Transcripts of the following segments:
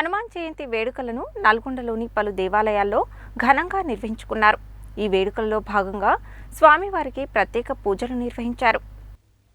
హనుమాన్ జయంతి వేడుకలను నల్గొండలోని పలు దేవాలయాల్లో ఘనంగా నిర్వహించుకున్నారు. ఈ వేడుకల్లో భాగంగా స్వామివారికి ప్రత్యేక పూజలు నిర్వహించారు.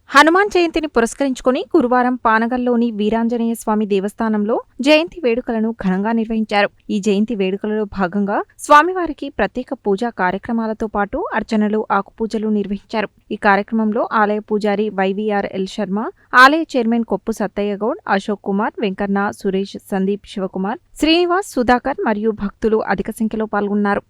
హనుమాన్ జయంతిని పురస్కరించుకుని గురువారం పానగల్లోని వీరాంజనేయ స్వామి దేవస్థానంలో జయంతి వేడుకలను ఘనంగా నిర్వహించారు. ఈ జయంతి వేడుకలలో భాగంగా స్వామివారికి ప్రత్యేక పూజా కార్యక్రమాలతో పాటు అర్చనలు ఆకుపూజలు నిర్వహించారు. ఈ కార్యక్రమంలో ఆలయ పూజారి వైవీఆర్ ఎల్ శర్మ ఆలయ చైర్మన్ కొప్పు సత్తయ్య గౌడ్ అశోక్ కుమార్ వెంకన్న సురేష్ సందీప్ శివకుమార్ శ్రీనివాస్ సుధాకర్ మరియు భక్తులు అధిక సంఖ్యలో పాల్గొన్నారు.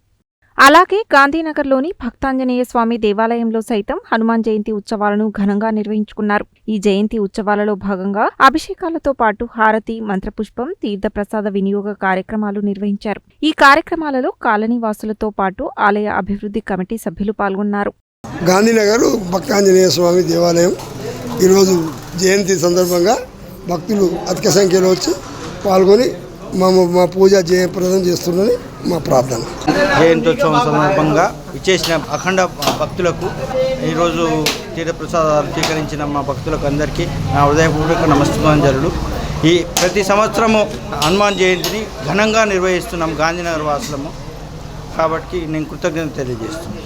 అలాగే గాంధీనగర్లోని భక్తాంజనేయ స్వామి దేవాలయంలో సైతం హనుమాన్ జయంతి ఉత్సవాలను ఘనంగా నిర్వహించుకున్నారు. ఈ జయంతి ఉత్సవాలలో భాగంగా అభిషేకాలతో పాటు హారతి మంత్రపుష్పం తీర్థప్రసాద వినియోగ కార్యక్రమాలు నిర్వహించారు. ఈ కార్యక్రమాలలో కాలనీ వాసులతో పాటు ఆలయ అభివృద్ధి కమిటీ సభ్యులు పాల్గొన్నారు. గాంధీనగర్ భక్తాంజనేయ స్వామి దేవాలయం ఈరోజు జయంతి సందర్భంగా భక్తులు అధిక సంఖ్యలో వచ్చి పాల్గొని మా మా పూజ జయప్రదం చేస్తున్నది. మా ప్రార్థన. జయంత్యోత్సవం సందర్భంగా విచ్చేసిన అఖండ భక్తులకు ఈరోజు తీర్థప్రసాదాలు స్వీకరించిన మా భక్తులకు అందరికీ నా హృదయపూర్వక నమస్కారాలు ఈ ప్రతి సంవత్సరము హనుమాన్ జయంతిని ఘనంగా నిర్వహిస్తున్నాం గాంధీనగర్ వాసులము. కాబట్టి నేను కృతజ్ఞత తెలియజేస్తున్నాను.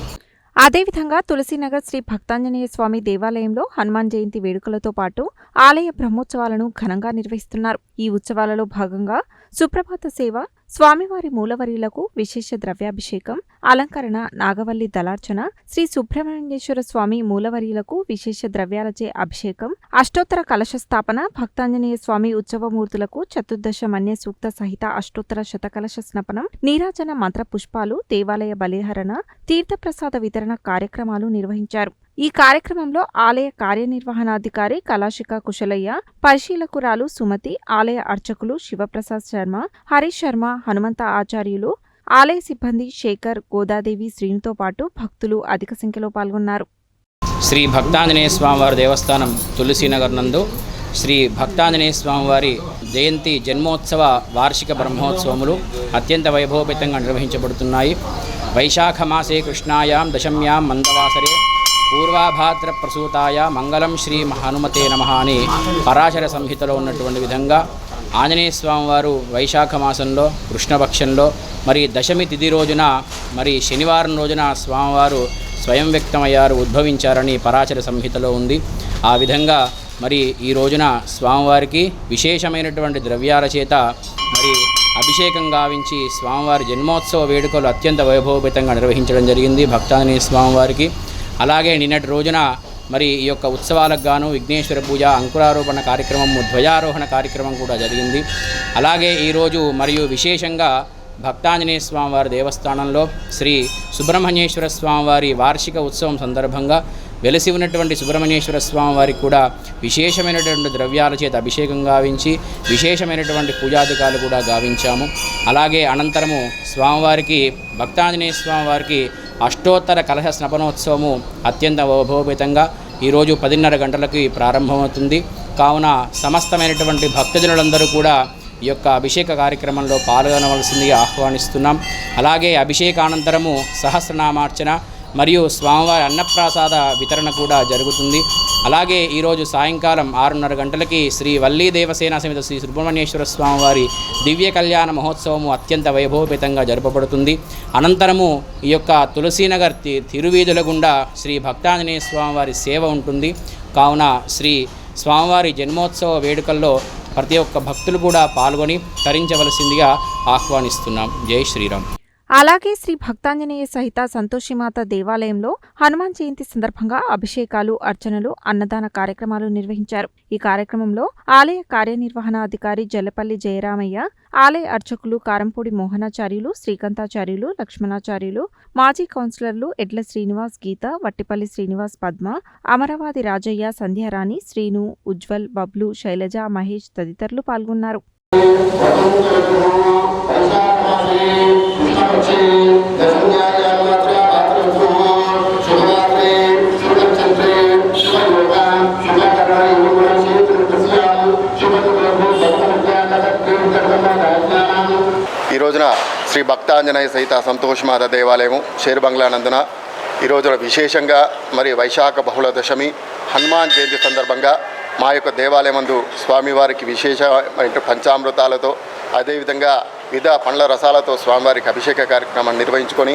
అదేవిధంగా తులసీనగర్ శ్రీ భక్తాంజనేయ స్వామి దేవాలయంలో హనుమాన్ జయంతి వేడుకలతో పాటు ఆలయ బ్రహ్మోత్సవాలను ఘనంగా నిర్వహిస్తున్నారు. ఈ ఉత్సవాలలో భాగంగా సుప్రభాత సేవ స్వామివారి మూలవరీలకు విశేష ద్రవ్యాభిషేకం అలంకరణ నాగవల్లి దళార్చన శ్రీ సుబ్రహ్మణ్యేశ్వర స్వామి మూలవరీలకు విశేష ద్రవ్యాలచే అభిషేకం అష్టోత్తర కలశ స్థాపన భక్తాంజనేయ స్వామి ఉత్సవమూర్తులకు చతుర్దశ మన్య సూక్త సహిత అష్టోత్తర శతకలశ స్నపనం నీరాజన మంత్ర పుష్పాలు దేవాలయ బలిహరణ తీర్థప్రసాద వితరణ కార్యక్రమాలు నిర్వహించారు. ఈ కార్యక్రమంలో ఆలయ కార్యనిర్వహణాధికారి కళాశిఖ కుశలయ్య పరిశీలకురాలు సుమతి ఆలయ అర్చకులు శివప్రసాద్ శర్మ హరీష్ శర్మ హనుమంత ఆచార్యులు ఆలయ సిబ్బంది శేఖర్ గోదాదేవి శ్రీనితో పాటు భక్తులు అధిక సంఖ్యలో పాల్గొన్నారు. శ్రీ భక్తాంజనేయ స్వామివారి దేవస్థానం తులసీనగర్ నందు శ్రీ భక్తాంజనేయ స్వామివారి జయంతి జన్మోత్సవ వార్షిక బ్రహ్మోత్సవములు అత్యంత వైభవపేతంగా నిర్వహించబడుతున్నాయి. వైశాఖ మాసే కృష్ణాయాం దశమ్యాం మందవాసరే పూర్వాభాద్ర ప్రసూతాయ మంగళం శ్రీ మహానుమతే నమ అని పరాశర సంహితలో ఉన్నటువంటి విధంగా ఆంజనేయ స్వామివారు వైశాఖ మాసంలో కృష్ణపక్షంలో మరి దశమి తిథి రోజున మరి శనివారం రోజున స్వామివారు స్వయం వ్యక్తమయ్యారు ఉద్భవించారని పరాచర సంహితలో ఉంది. ఆ విధంగా మరి ఈ రోజున స్వామివారికి విశేషమైనటువంటి ద్రవ్యాల చేత మరి అభిషేకం గావించి స్వామివారి జన్మోత్సవ వేడుకలు అత్యంత వైభవపేతంగా నిర్వహించడం జరిగింది. భక్తాంజనేయ స్వామివారికి అలాగే నిన్నటి రోజున మరి ఈ యొక్క ఉత్సవాలకు గాను విఘ్నేశ్వర పూజ అంకురారోపణ కార్యక్రమం ధ్వజారోహణ కార్యక్రమం కూడా జరిగింది. అలాగే ఈరోజు మరియు విశేషంగా భక్తాంజనేయ స్వామివారి దేవస్థానంలో శ్రీ సుబ్రహ్మణ్యేశ్వర స్వామివారి వార్షిక ఉత్సవం సందర్భంగా వెలసి ఉన్నటువంటి సుబ్రహ్మణ్యేశ్వర స్వామివారికి కూడా విశేషమైనటువంటి ద్రవ్యాల చేత అభిషేకం గావించి విశేషమైనటువంటి పూజాధికాలు కూడా గావించాము. అలాగే అనంతరము స్వామివారికి భక్తాంజనేయ స్వామివారికి అష్టోత్తర కలశ స్నపనోత్సవము అత్యంత వైభవపేతంగా ఈరోజు పదిన్నర గంటలకి ప్రారంభమవుతుంది. కావున సమస్తమైనటువంటి భక్తజనులందరూ కూడా ఈ యొక్క అభిషేక కార్యక్రమంలో పాల్గొనవలసిందిగా ఆహ్వానిస్తున్నాం. అలాగే అభిషేకానంతరము సహస్రనామార్చన మరియు స్వామివారి అన్నప్రాసాద వితరణ కూడా జరుగుతుంది. అలాగే ఈరోజు సాయంకాలం ఆరున్నర గంటలకి శ్రీ వల్లీ దేవసేన సమిత శ్రీ సుబ్రహ్మణ్యేశ్వర స్వామివారి దివ్య కళ్యాణ మహోత్సవము అత్యంత వైభవపేతంగా జరపబడుతుంది. అనంతరము ఈ యొక్క తులసీనగర్ తి తిరువీధుల గుండా శ్రీ భక్తాంజనేయ స్వామివారి సేవ ఉంటుంది. కావున శ్రీ స్వామివారి జన్మోత్సవ వేడుకల్లో ప్రతి ఒక్క భక్తులు కూడా పాల్గొని తరించవలసిందిగా ఆహ్వానిస్తున్నాం. జై శ్రీరామ్. అలాగే శ్రీ భక్తాంజనేయ సహిత సంతోషిమాత దేవాలయంలో హనుమాన్ జయంతి సందర్భంగా అభిషేకాలు అర్చనలు అన్నదాన కార్యక్రమాలు నిర్వహించారు. ఈ కార్యక్రమంలో ఆలయ కార్యనిర్వహణాధికారి జల్లపల్లి జయరామయ్య ఆలయ అర్చకులు కారంపూడి మోహనాచార్యులు శ్రీకంతాచార్యులు లక్ష్మణాచార్యులు మాజీ కౌన్సిలర్లు ఎడ్ల శ్రీనివాస్ గీత వట్టిపల్లి శ్రీనివాస్ పద్మ అమరవాది రాజయ్య సంధ్యారాణి శ్రీను ఉజ్వల్ బబ్లు శైలజ మహేష్ తదితరులు పాల్గొన్నారు. శ్రీ భక్తాంజనేయ సహిత సంతోషమాత దేవాలయము షేర్ బంగ్లా నందున ఈ రోజున విశేషంగా మరి వైశాఖ బహుళ దశమి హనుమాన్ జయంతి సందర్భంగా మా యొక్క దేవాలయమందు స్వామివారికి విశేషమైన పంచామృతాలతో అదేవిధంగా వివిధ పండ్ల రసాలతో స్వామివారికి అభిషేక కార్యక్రమాన్ని నిర్వహించుకొని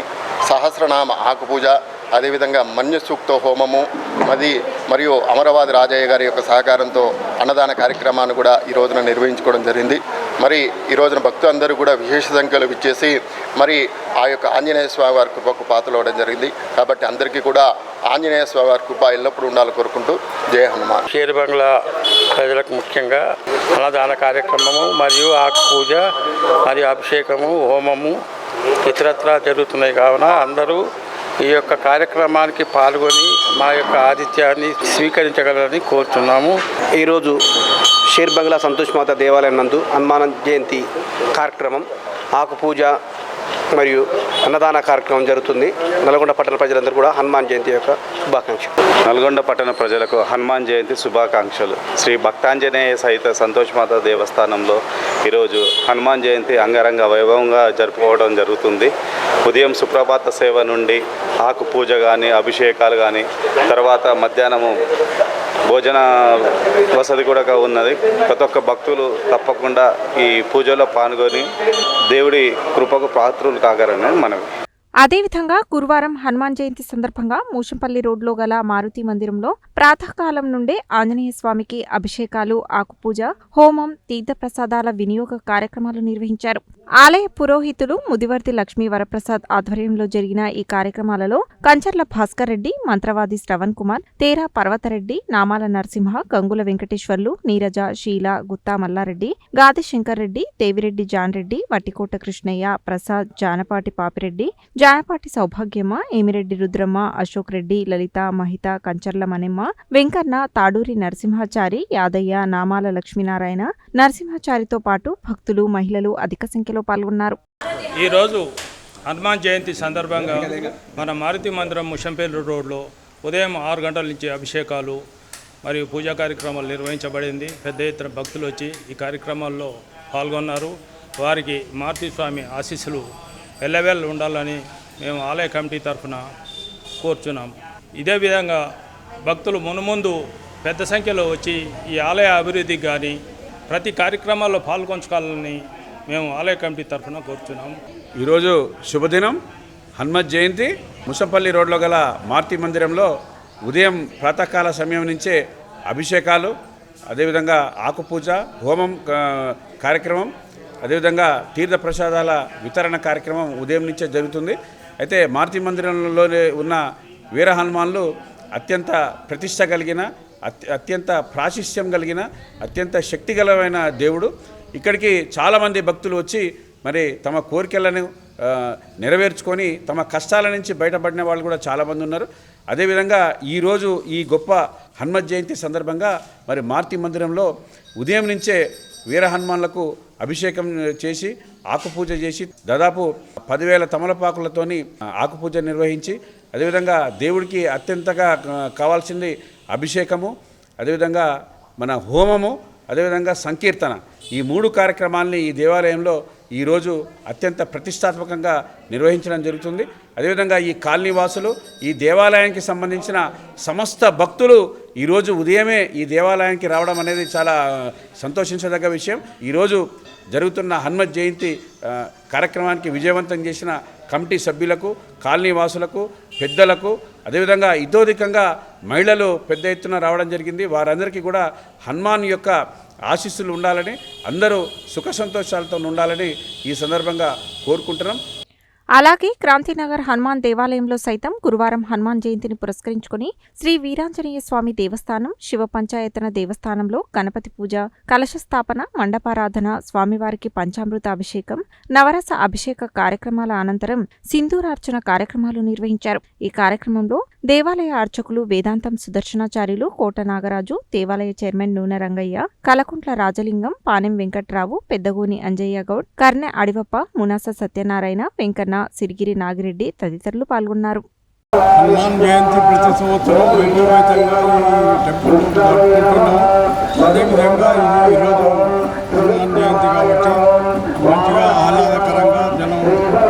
సహస్రనామ ఆకుపూజ అదేవిధంగా మన్య సూక్త హోమము మది మరియు అమరవాది రాజయ్య గారి యొక్క సహకారంతో అన్నదాన కార్యక్రమాన్ని కూడా ఈ రోజున నిర్వహించుకోవడం జరిగింది. మరి ఈ రోజున భక్తులందరూ కూడా విశేష సంఖ్యలో విచ్చేసి మరి ఆ యొక్క ఆంజనేయ స్వామి వారి కృపకు పాత్రలు అవ్వడం జరిగింది. కాబట్టి అందరికీ కూడా ఆంజనేయ స్వామి వారి కృప ఎల్లప్పుడూ ఉండాలని కోరుకుంటూ జయ హనుమాన్. షేర్ బంగ్లా ప్రజలకు ముఖ్యంగా అన్నదాన కార్యక్రమము మరియు ఆకు పూజ మరియు అభిషేకము హోమము ఇతరత్ర జరుగుతున్నాయి. కావున అందరూ ఈ యొక్క కార్యక్రమానికి పాల్గొని మా యొక్క ఆతిథ్యాన్ని స్వీకరించగలరని కోరుతున్నాము ఈరోజు షేర్ బంగ్లా సంతోష్ మాత దేవాలయం నందు హనుమాన్ జయంతి కార్యక్రమం ఆకు పూజ మరియు అన్నదాన కార్యక్రమం జరుగుతుంది. నల్గొండ పట్టణ ప్రజలందరూ కూడా హనుమాన్ జయంతి యొక్క శుభాకాంక్షలు. నల్గొండ పట్టణ ప్రజలకు హనుమాన్ జయంతి శుభాకాంక్షలు. శ్రీ భక్తాంజనేయ సహిత సంతోషమాత దేవస్థానంలో ఈరోజు హనుమాన్ జయంతి అంగరంగ వైభవంగా జరుపుకోవడం జరుగుతుంది. ఉదయం సుప్రభాత సేవ నుండి ఆకు పూజ కానీ అభిషేకాలు కానీ తర్వాత మధ్యాహ్నము భోజన వసతి కూడా ఉన్నది. ప్రతి ఒక్క భక్తులు తప్పకుండా ఈ పూజలో పాల్గొని దేవుడి కృపకు పాత్రులు కాగరని మనవి. అదేవిధంగా గురువారం హనుమాన్ జయంతి సందర్భంగా మూషంపల్లి రోడ్లో గల మారుతి మందిరంలో ప్రాతకాలం నుండే ఆంజనేయ స్వామికి అభిషేకాలు ఆకుపూజ హోమం తీర్థప్రసాదాల వినియోగ కార్యక్రమాలు నిర్వహించారు. ఆలయ పురోహితులు ముదివర్తి లక్ష్మీ వరప్రసాద్ ఆధ్వర్యంలో జరిగిన ఈ కార్యక్రమాలలో కంచర్ల భాస్కర్ రెడ్డి మంత్రవాది శ్రవణ్ కుమార్ తేరా పర్వతరెడ్డి నామాల నరసింహ గంగుల వెంకటేశ్వర్లు నీరజ శీల గుత్తా మల్లారెడ్డి గాది శంకర్ రెడ్డి దేవిరెడ్డి జాన్ రెడ్డి వట్టికోట కృష్ణయ్య ప్రసాద్ జానపాటి పాపిరెడ్డి జానపాటి సౌభాగ్యమ్మ ఏమిరెడ్డి రుద్రమ్మ అశోక్ రెడ్డి లలిత మహిత కంచర్లమనెమ్మ వెంకన్న తాడూరి నరసింహాచారి యాదయ్య నామాల లక్ష్మీనారాయణ నరసింహాచారితో పాటు భక్తులు మహిళలు అధిక సంఖ్యలో పాల్గొన్నారు. ఈరోజు హనుమాన్ జయంతి సందర్భంగా మన మారుతి మందిరం ముషంపేలు రోడ్లో ఉదయం ఆరు గంటల నుంచి అభిషేకాలు మరియు పూజా కార్యక్రమాలు నిర్వహించబడింది. పెద్ద ఎత్తున భక్తులు వచ్చి ఈ కార్యక్రమాల్లో పాల్గొన్నారు. వారికి మారుతి స్వామి ఆశీస్సులు ఎల్లవేళ్ళు ఉండాలని మేము ఆలయ కమిటీ తరఫున కోరుచున్నాం. ఇదే విధంగా భక్తులు మునుముందు పెద్ద సంఖ్యలో వచ్చి ఈ ఆలయ అభివృద్ధికి కానీ ప్రతి కార్యక్రమాల్లో పాల్గొంచుకోవాలని మేము ఆలయ కమిటీ తరఫున కోరుచున్నాం. ఈరోజు శుభదినం. హనుమత్ జయంతి. ముసంపల్లి రోడ్లో గల మారుతి మందిరంలో ఉదయం ప్రాతకాల సమయం నుంచే అభిషేకాలు అదేవిధంగా ఆకుపూజ హోమం కార్యక్రమం అదేవిధంగా తీర్థ ప్రసాదాల వితరణ కార్యక్రమం ఉదయం నుంచే జరుగుతుంది. అయితే మారుతి మందిరంలోనే ఉన్న వీర హనుమాన్లు అత్యంత ప్రతిష్ట కలిగిన అత్య అత్యంత ప్రాశిష్యం కలిగిన అత్యంత శక్తిగలమైన దేవుడు. ఇక్కడికి చాలామంది భక్తులు వచ్చి మరి తమ కోరికలను నెరవేర్చుకొని తమ కష్టాల నుంచి బయటపడిన వాళ్ళు కూడా చాలామంది ఉన్నారు. అదేవిధంగా ఈరోజు ఈ గొప్ప హనుమత్ జయంతి సందర్భంగా మరి మారుతి మందిరంలో ఉదయం నుంచే వీర హనుమాన్లకు అభిషేకం చేసి ఆకుపూజ చేసి దాదాపు పదివేల తమలపాకులతోని ఆకుపూజ నిర్వహించి అదేవిధంగా దేవుడికి అత్యంతగా కావాల్సింది అభిషేకము అదేవిధంగా మన హోమము అదేవిధంగా సంకీర్తన. ఈ మూడు కార్యక్రమాల్ని ఈ దేవాలయంలో ఈరోజు అత్యంత ప్రతిష్టాత్మకంగా నిర్వహించడం జరుగుతుంది. అదేవిధంగా ఈ కాలనీ వాసులు ఈ దేవాలయానికి సంబంధించిన సమస్త భక్తులు ఈరోజు ఉదయమే ఈ దేవాలయానికి రావడం అనేది చాలా సంతోషించదగ్గ విషయం. ఈరోజు జరుగుతున్న హనుమత్ జయంతి కార్యక్రమానికి విజయవంతం చేసిన కమిటీ సభ్యులకు కాలనీ వాసులకు పెద్దలకు అదేవిధంగా ఇతోధికంగా మహిళలు పెద్ద ఎత్తున రావడం జరిగింది. వారందరికీ కూడా హనుమాన్ యొక్క ఆశీస్సులు ఉండాలని అందరూ సుఖ సంతోషాలతో ఉండాలని ఈ సందర్భంగా కోరుకుంటున్నాం. అలాగే క్రాంతినగర్ హనుమాన్ దేవాలయంలో సైతం గురువారం హనుమాన్ జయంతిని పురస్కరించుకుని శ్రీ వీరాంజనేయ స్వామి దేవస్థానం శివ పంచాయతన దేవస్థానంలో గణపతి పూజ కలశ స్థాపన మండపారాధన స్వామివారికి పంచామృత అభిషేకం నవరస అభిషేక కార్యక్రమాల అనంతరం సింధూరార్చన కార్యక్రమాలు నిర్వహించారు. ఈ కార్యక్రమంలో దేవాలయ అర్చకులు వేదాంతం సుదర్శనాచార్యులు కోట నాగరాజు దేవాలయ చైర్మన్ నూనె రంగయ్య కలకుంట్ల రాజలింగం పానెం వెంకట్రావు పెద్దగోని అంజయ్య గౌడ్ కర్నె అడివప్ప మునాస సత్యనారాయణ వెంకన్న సిరిగిరి నాగిరెడ్డి తదితరులు పాల్గొన్నారు. హనుమాన్ జయంతి ప్రతి సంవత్సరం వైభవేతంగా ఈ టెంపుల్ జరుపుకుంటున్నాం. అదేవిధంగా ఈరోజు హనుమాన్ జయంతి కాబట్టి మంచిగా ఆహ్లాదకరంగా జనం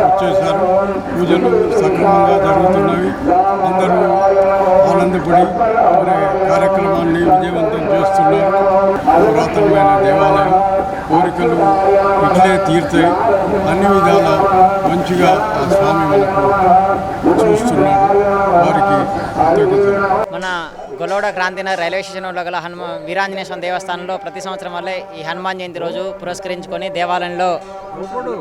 వచ్చేసారు పూజలు సక్రమంగా జరుగుతున్నవి. అందరూ ఆనందపడి కార్యక్రమాన్ని విజయవంతం చేస్తున్నారు దేవాలయం కోరికలు ఇట్లే తీరుతాయి. అన్ని విధాల మంచిగా ఆ స్వామి మనకు చూస్తున్నాడు. వారికి మన గొలోడ క్రాంతిన రైల్వే స్టేషన్లో గల హనుమ వీరాంజనేయ స్వామి దేవస్థానంలో ప్రతి సంవత్సరం వల్లే ఈ హనుమాన్ జయంతి రోజు పురస్కరించుకొని దేవాలయంలో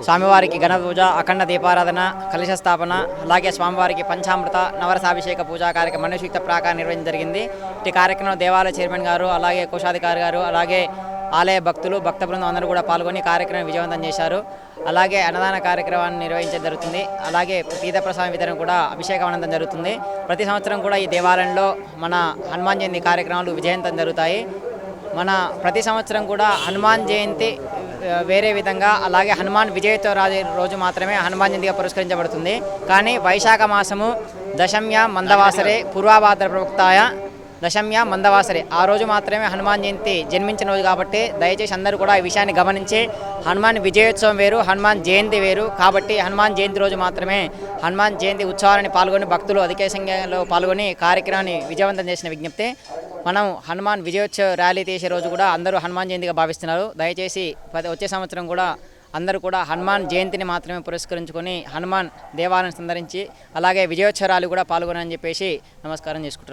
స్వామివారికి గణపూజ అఖండ దీపారాధన కలశ స్థాపన అలాగే స్వామివారికి పంచామృత నవరసాభిషేక పూజా కార్యక్రమం మనుషుక్త ప్రాకారం నిర్వహించడం జరిగింది. ఈ కార్యక్రమంలో దేవాలయ చైర్మన్ గారు అలాగే కోశాధికారి గారు అలాగే ఆలయ భక్తులు భక్త బృందం అందరూ కూడా పాల్గొని కార్యక్రమం విజయవంతం చేశారు. అలాగే అన్నదాన కార్యక్రమాన్ని నిర్వహించడం జరుగుతుంది. అలాగే తీర్థ ప్రసాదం వితరణ కూడా అభిషేకం అనంతరం జరుగుతుంది. ప్రతి సంవత్సరం కూడా ఈ దేవాలయంలో మన హనుమాన్ జయంతి కార్యక్రమాలు విజయంతం జరుగుతాయి. మన ప్రతి సంవత్సరం కూడా హనుమాన్ జయంతి వేరే విధంగా అలాగే హనుమాన్ విజయతో రాజు రోజు మాత్రమే హనుమాన్ జయంతిగా పురస్కరించబడుతుంది. కానీ వైశాఖ మాసము దశమ్య మందవాసరే పూర్వాభాద్ర ప్రవక్తాయ దశమ్య మందవాసరి. ఆ రోజు మాత్రమే హనుమాన్ జయంతి జన్మించిన రోజు కాబట్టి దయచేసి అందరూ కూడా ఈ విషయాన్ని గమనించి హనుమాన్ విజయోత్సవం వేరు హనుమాన్ జయంతి వేరు. కాబట్టి హనుమాన్ జయంతి రోజు మాత్రమే హనుమాన్ జయంతి ఉత్సవాలని పాల్గొని భక్తులు అధిక సంఖ్యలో పాల్గొని కార్యక్రమాన్ని విజయవంతం చేసిన విజ్ఞప్తి. మనం హనుమాన్ విజయోత్సవ ర్యాలీ తీసే రోజు కూడా అందరూ హనుమాన్ జయంతిగా భావిస్తున్నారు. దయచేసి వచ్చే సంవత్సరం కూడా అందరూ కూడా హనుమాన్ జయంతిని మాత్రమే పురస్కరించుకొని హనుమాన్ దేవాలయం సందరించి అలాగే విజయోత్సవాలు కూడా పాల్గొనని చెప్పేసి నమస్కారం చేసుకుంటున్నాం.